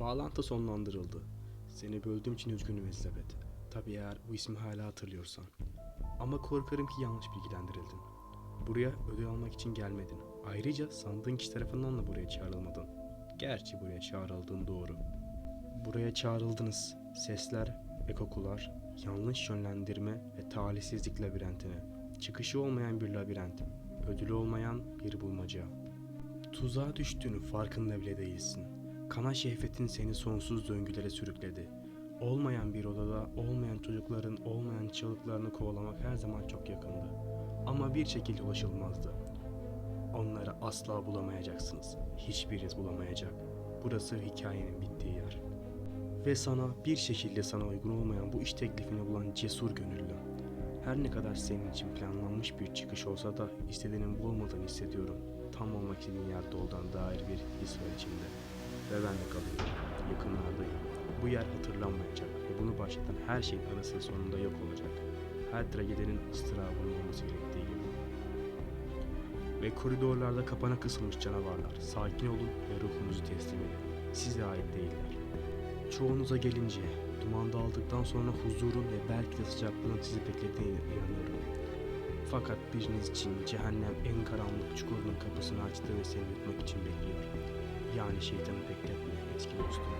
Bağlantı sonlandırıldı. Seni böldüğüm için üzgünüm Elizabeth. Tabii eğer bu ismi hala hatırlıyorsan. Ama korkarım ki yanlış bilgilendirildin. Buraya ödül almak için gelmedin. Ayrıca sandığın kişi tarafından da buraya çağrılmadın. Gerçi buraya çağrıldığın doğru. Buraya çağrıldınız. Sesler ve kokular, yanlış yönlendirme ve talihsizlik labirentine. Çıkışı olmayan bir labirent, ödülü olmayan bir bulmaca. Tuzağa düştüğünün farkında bile değilsin. Kana şehvetin seni sonsuz döngülere sürükledi. Olmayan bir odada olmayan çocukların olmayan çığlıklarını kovalamak her zaman çok yakındı. Ama bir şekilde ulaşılmazdı. Onları asla bulamayacaksınız. Hiçbiriniz bulamayacak. Burası hikayenin bittiği yer. Ve sana bir şekilde sana uygun olmayan bu iş teklifini bulan cesur gönüllü. Her ne kadar senin için planlanmış bir çıkış olsa da istediğinin bu olmadığını hissediyorum. Tam olmak istediğin yerde olduğuna dair bir his var içimde. Ve ben de kalıyorum. Yakınlardayım. Bu yer hatırlanmayacak ve bunu başlatan her şeyin anasının sonunda yok olacak. Her tragedinin ıstırabının olması gerektiği gibi. Ve koridorlarda kapana kısılmış canavarlar. Sakin olun ve ruhunuzu teslim edin. Size ait değiller. Çoğunuza gelince, duman dağıldıktan sonra huzurun ve belki de sıcaklığın sizi beklediğine inanıyorum. Fakat biriniz için cehennem en karanlık çukurunun kapısını açtı ve seni yutmak için bekliyor. Yani şeytanı bekletme eski dostum.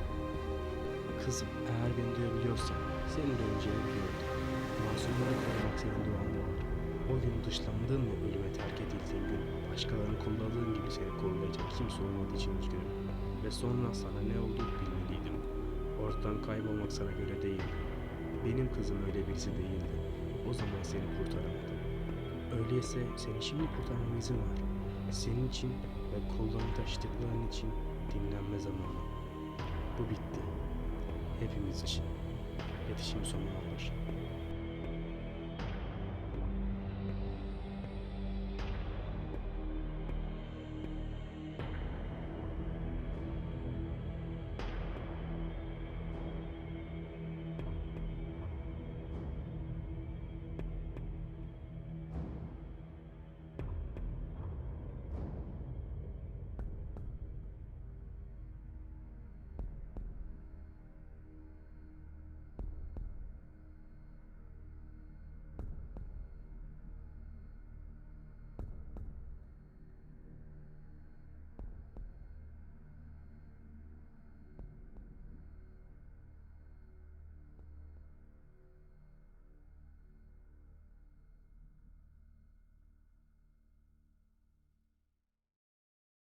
Kızım eğer beni duyabiliyorsan senin de öleceğini biliyordum. Masumları korumak senin duanda var. O gün dışlandığın ve ölüme terk edildiğin gün başkalarını kolladığın gibi seni koruyacak kimse olmadığı için üzgünüm. Ve sonra sana ne olduğunu bilmeliydim. Ortadan kaybolmak sana göre değil. Benim kızım öyle birisi değildi. O zaman seni kurtaramadım. Öyleyse seni şimdi kurtarmam izin var. Senin için ve kollarını taşıdıkların için dinlenme zamanı. Bu bitti. Hepimiz için. İletişim sonu alır.